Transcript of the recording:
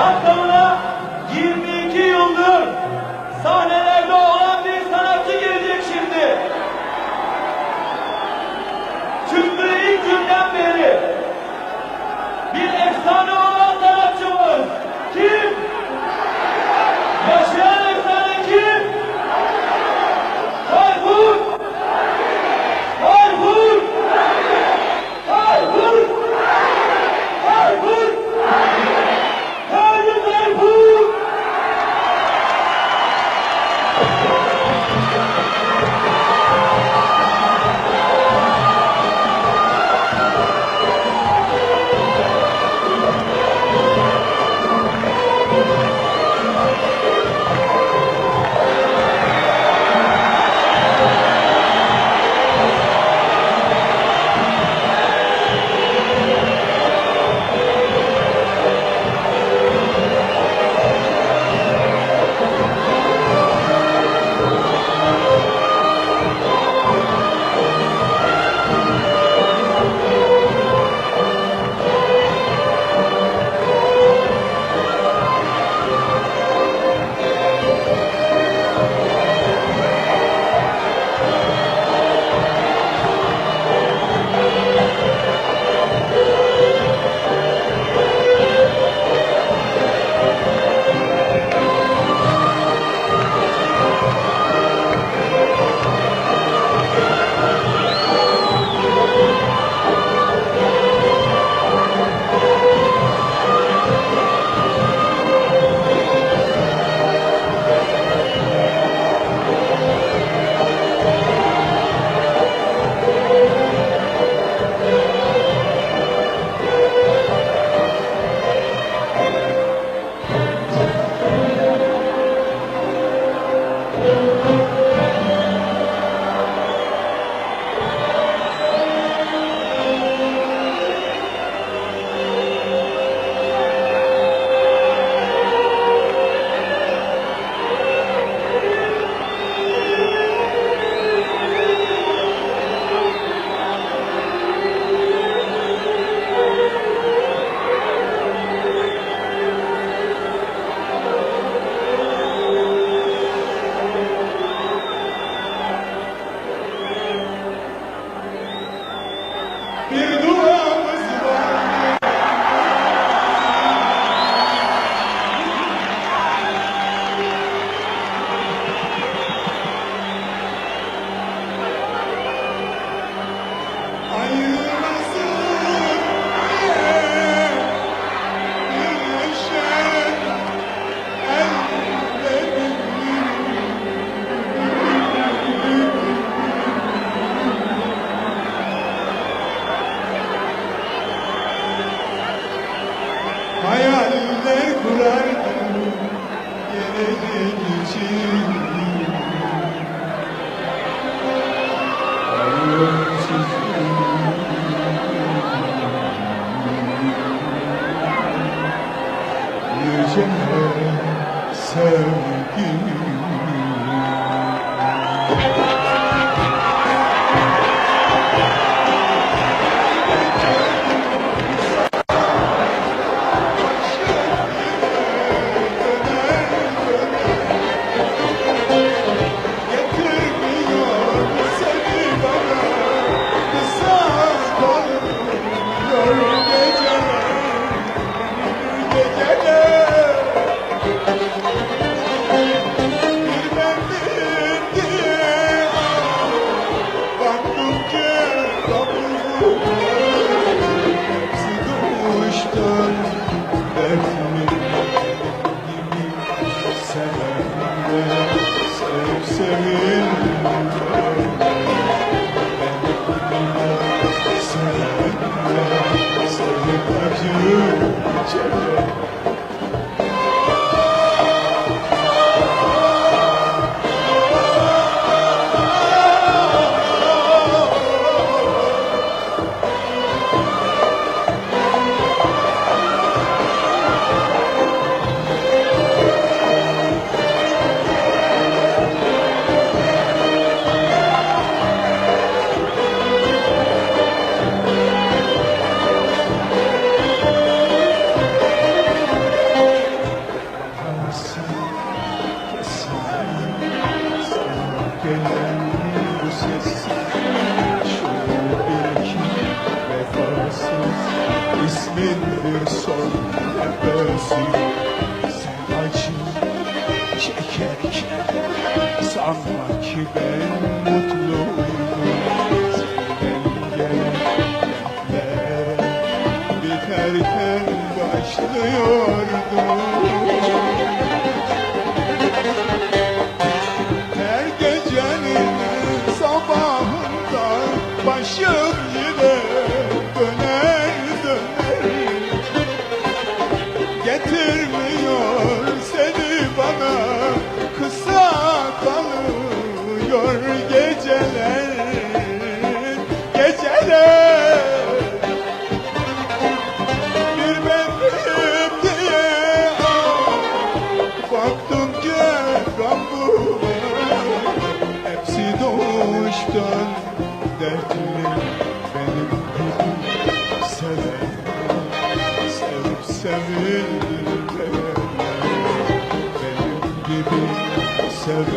আন্দোলন turn Thank you. Bir son nefesi. Sen acı çekerken sanma ki ben mutluydum dertli Benim gibi seven Sevip sevilmeyen Benim gibi seven